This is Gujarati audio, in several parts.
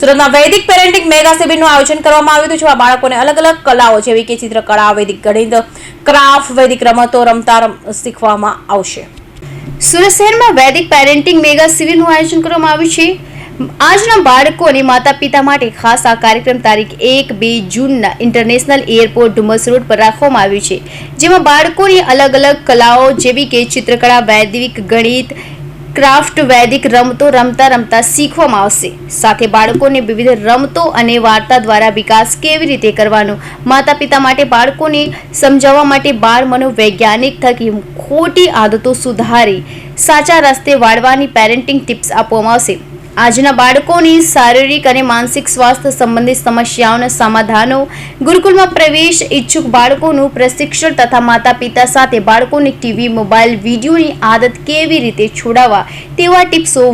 સુરતના વૈદિક પેરેન્ટિંગ મેગા શિબિરનું આયોજન કરવામાં આવ્યું હતું, જેમાં બાળકોને અલગ અલગ કલાઓ જેવી કે ચિત્રકળા વૈદિક ગણિત, ક્રાફ્ટ, વૈદિક રમતો રમતા શીખવામાં આવશે. સુરત શહેરમાં વૈદિક પેરેન્ટિંગ મેગા શિબિરનું આયોજન કરવામાં આવ્યું છે. આજના બાળકો અને માતા પિતા માટે ખાસ આ કાર્યક્રમ તારીખ એક, બે જૂનના ઇન્ટરનેશનલ એરપોર્ટ ડુમસ રોડ પર રાખવામાં આવ્યું છે, જેમાં બાળકોની અલગ અલગ કલાઓ જેવી કે ચિત્રકળા, વૈદિક ગણિત ક્રાફ્ટ વૈદિક રમતો રમતા રમતા શીખવામાં આવશે. સાથે બાળકોને વિવિધ રમતો અને વાર્તા દ્વારા વિકાસ કેવી રીતે કરવાનો? માતા પિતા માટે બાળકોને સમજાવવા માટે બાળ મનોવૈજ્ઞાનિક થકી ખોટી આદતો સુધારી સાચા રસ્તે વાળવાની પેરેન્ટિંગ ટિપ્સ આપવામાં આવશે. આજના બાળકોની શારીરિક અને માનસિક સ્વાસ્થ્ય સંબંધિત સમસ્યાઓના સમાધાનો, ગુરુકુળમાં પ્રવેશ, ઈચ્છુક બાળકોનું પ્રશિક્ષણ તથા માતા પિતા સાથે બાળકોની ટીવી, મોબાઈલ, વિડીયોની આદત કેવી રીતે છોડાવવા તેવા ટિપ્સો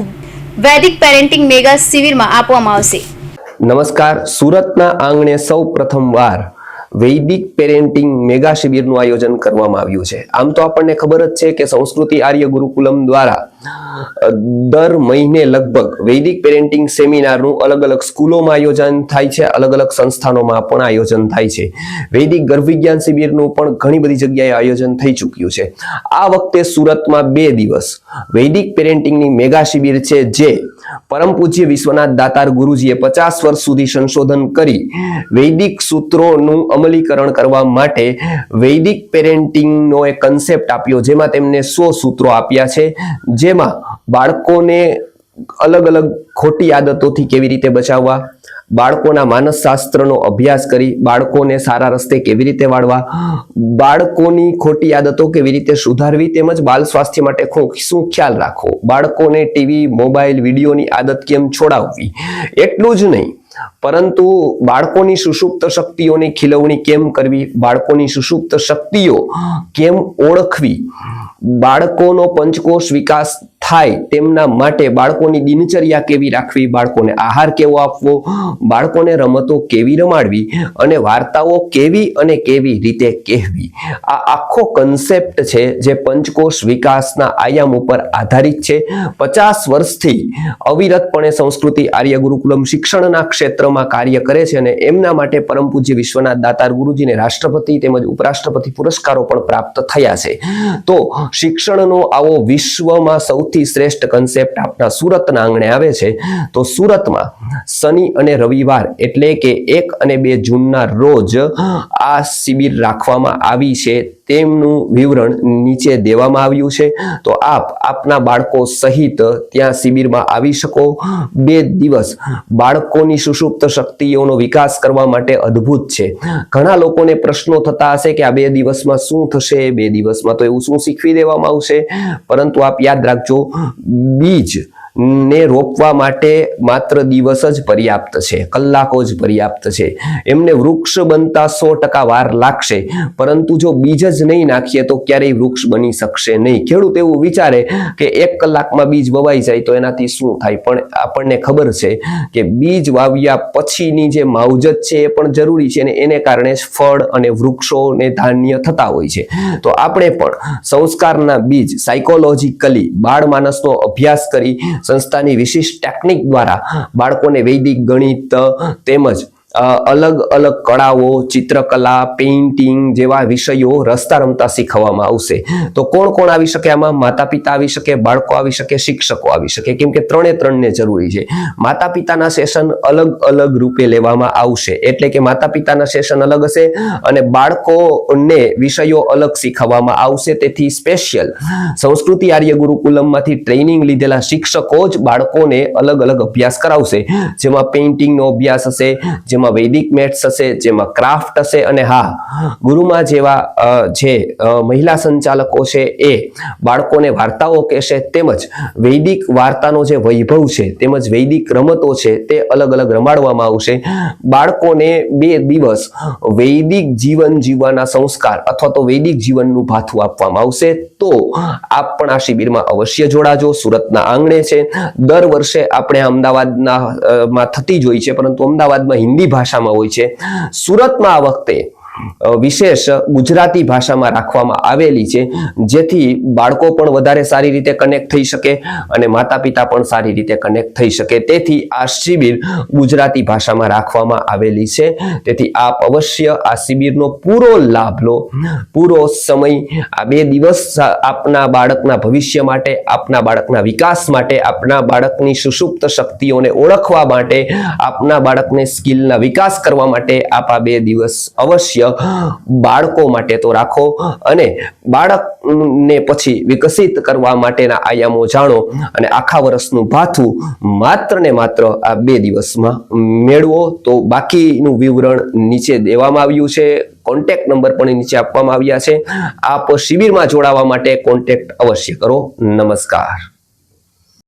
વૈદિક પેરેન્ટિંગ મેગા શિબિરમાં આપવામાં આવશે. નમસ્કાર, સુરતના આંગણે સૌ પ્રથમવાર વૈદિક પેરેન્ટિંગ મેગા શિબિરનું આયોજન કરવામાં આવ્યું છે. આમ તો આપણને ખબર જ છે કે સંસ્કૃતિ આર્ય ગુરુકુલમ દ્વારા દર મહિને લગભગ વૈદિક પેરેન્ટિંગ સેમિનારનું અલગ અલગ સ્કૂલોમાં આયોજન થાય છે, અલગ અલગ સંસ્થાનોમાં પણ આયોજન થાય છે. વૈદિક ગર્ભ વિજ્ઞાન શિબિરનું પણ ઘણી બધી જગ્યાએ આયોજન થઈ ચૂક્યું છે. આ વખતે સુરતમાં બે દિવસ વૈદિક પેરેન્ટિંગની મેગા શિબિર છે જે પરમ પૂજ્ય વિશ્વનાથ દાતાર ગુરુજીએ પચાસ વર્ષ સુધી સંશોધન કરી વૈદિક સૂત્રોનું અમલીકરણ કરવા માટે વૈદિક પેરેન્ટિંગનો એક કન્સેપ્ટ આપ્યો, જેમાં તેમને સો સૂત્રો આપ્યા છે, જેમાં બાળકોને અલગ અલગ ખોટી આદતોથી કેવી રીતે બચાવવા બાળકોના માનસશાસ્ત્રનો અભ્યાસ કરી બાળકોને સારા રસ્તે કેવી રીતે વાળવા, બાળકોની ખોટી આદતો કેવી રીતે સુધારવી તેમજ બાલ સ્વાસ્થ્ય માટે શું ખ્યાલ રાખવો, બાળકોને ટીવી મોબાઈલ, વિડીયોની આદત કેમ છોડાવવી? એટલું જ નહીં, પરંતુ બાળકોની સુષુપ્ત શક્તિઓની ખીલવણી કેમ કરવી, બાળકોની સુષુપ્ત શક્તિઓ કેમ ઓળખવી, બાળકોનો પંચકોષ વિકાસ થાય તેમના માટે બાળકોની દિનચર્યા કેવી રાખવી, બાળકોને આહાર કેવો આપવો, બાળકોને રમતો કેવી રમાડવી અને વાર્તાઓ કેવી અને કેવી રીતે કહેવી. આ આખો કન્સેપ્ટ છે જે પંચકોષ વિકાસના આયામ ઉપર આધારિત છે. પચાસ વર્ષથી અવિરતપણે સંસ્કૃતિ આર્ય ગુરુકુલમ શિક્ષણના ક્ષેત્રમાં કાર્ય કરે છે અને એમના માટે પરમ પૂજ્ય વિશ્વનાથ દાતાર ગુરુજીને રાષ્ટ્રપતિ તેમજ ઉપરાષ્ટ્રપતિ પુરસ્કારો પણ પ્રાપ્ત થયા છે. તો શિક્ષણનો આવો વિશ્વમાં સૌથી શ્રેષ્ઠ કન્સેપ્ટ આપણા સુરતના આંગણે આવે છે, તો સુરતમાં શનિ અને રવિવાર એટલે કે એક અને બે જૂનના રોજ આ શિબિર રાખવામાં આવી છે. તેમનું વિવરણ નીચે દેવામાં આવ્યું છે. તો આપ આપના બાળકો સહિત ત્યાં શિબિરમાં આવી શકો. બે દિવસ બાળકોની સુષુપ્ત શક્તિઓનો વિકાસ કરવા માટે અદ્ભુત છે. ઘણા લોકોને પ્રશ્નો થતા હશે કે આ બે દિવસમાં શું થશે? બે દિવસમાં તો એવું શું શીખવી દેવામાં આવશે? પરંતુ આપ યાદ રાખજો બીજ ને રોપવા માટે માત્ર દિવસ જ પર્યાપ્ત છે, કલાકો જ પર્યાપ્ત છે. એમને વૃક્ષ બનતા સો ટકા વાર લાગશે, પરંતુ જો બીજ જ નહીં નાખીએ તો ક્યારેય વૃક્ષ બની શકશે નહીં. ખેડૂત એવું વિચારે કે એક કલાકમાં બીજ વવાઈ જાય તો એનાથી શું થાય? પણ આપણને ખબર છે કે બીજ વાવ્યા પછીની જે માવજત છે એ પણ જરૂરી છે અને એને કારણે જ ફળ અને વૃક્ષો ને ધાન્ય થતા હોય છે. તો આપણે પણ સંસ્કારના બીજ સાયકોલોજીકલી બાળ માનસનો અભ્યાસ કરી સંસ્થાની વિશિષ્ટ ટેકનિક દ્વારા બાળકોને વૈદિક ગણિત તેમજ અલગ અલગ કળાઓ, ચિત્રકલા પેઇન્ટિંગ જેવા વિષયો રસ્તા રમતા શીખવવામાં આવશે. તો કોણ કોણ આવી શકે આમાં? માતા પિતા આવી શકે, બાળકો આવી શકે, શિક્ષકો આવી શકે. કેમ કે ત્રણે ત્રણને જરૂરી છે. માતા પિતાના સેશન અલગ અલગ રૂપે લેવામાં આવશે. એટલે કે માતા પિતાના સેશન અલગ હશે અને બાળકોને વિષયો અલગ શીખવવામાં આવશે. તેથી સ્પેશિયલ સંસ્કૃતિ આર્ય ગુરુકુલમમાંથી ટ્રેનિંગ લીધેલા શિક્ષકો જ બાળકોને અલગ અલગ અભ્યાસ કરાવશે. જેમાં પેઇન્ટિંગનો અભ્યાસ હશે, જેમાં વૈદિક મેથ્સ હશે, જેમાં ક્રાફ્ટ હશે અને હા, ગુરુમાં જેવા જે મહિલા સંચાલકો છે એ બાળકોને વાર્તાઓ કહેશે તેમજ વૈદિક વાર્તાનો જે વૈભવ છે, તેમજ વૈદિક રમતો છે તે અલગ અલગ રમાડવામાં આવશે. બાળકોને બે દિવસ વૈદિક જીવન જીવવાના સંસ્કાર અથવા તો વૈદિક જીવનનું ભાથું આપવામાં આવશે. તો આપ પણ આ શિબિરમાં અવશ્ય જોડાજો. સુરતના આંગણે છે. દર વર્ષે આપણે અમદાવાદના માં થતી જોઈ છે, પરંતુ અમદાવાદમાં હિન્દી ભાષામાં હોય છે. સુરતમાં આ વખતે વિશેષ ગુજરાતી ભાષામાં રાખવામાં આવેલી છે. જેથી બાળકો પણ વધારે સારી રીતે કનેક્ટ થઈ શકે અને માતા પિતા પણ સારી રીતે કનેક્ટ થઈ શકે. તેથી આ શિબિર ગુજરાતી ભાષામાં રાખવામાં આવેલી છે. તેથી આપ અવશ્ય આ શિબિરનો પૂરો લાભ લો. પૂરો સમય, આ બે દિવસ આપના બાળકના ભવિષ્ય માટે, આપના બાળકના વિકાસ માટે, આપના બાળકની સુષુપ્ત શક્તિઓને ઓળખવા માટે, આપના બાળકને સ્કિલના વિકાસ કરવા માટે આપ આ બે દિવસ અવશ્ય બાળકો માટે તો રાખો અને બાળકને પછી વિકસિત કરવા માટેના આયામો જાણો અને આખા વર્ષનું ભાથું માત્ર ને માત્ર આ બે દિવસમાં મેળવો. તો બાકીનું વિવરણ નીચે દેવામાં આવ્યું છે. કોન્ટેક્ટ નંબર પણ નીચે આપવામાં આવ્યા છે. આપ શિબિરમાં જોડાવા માટે કોન્ટેક્ટ અવશ્ય કરો. નમસ્કાર.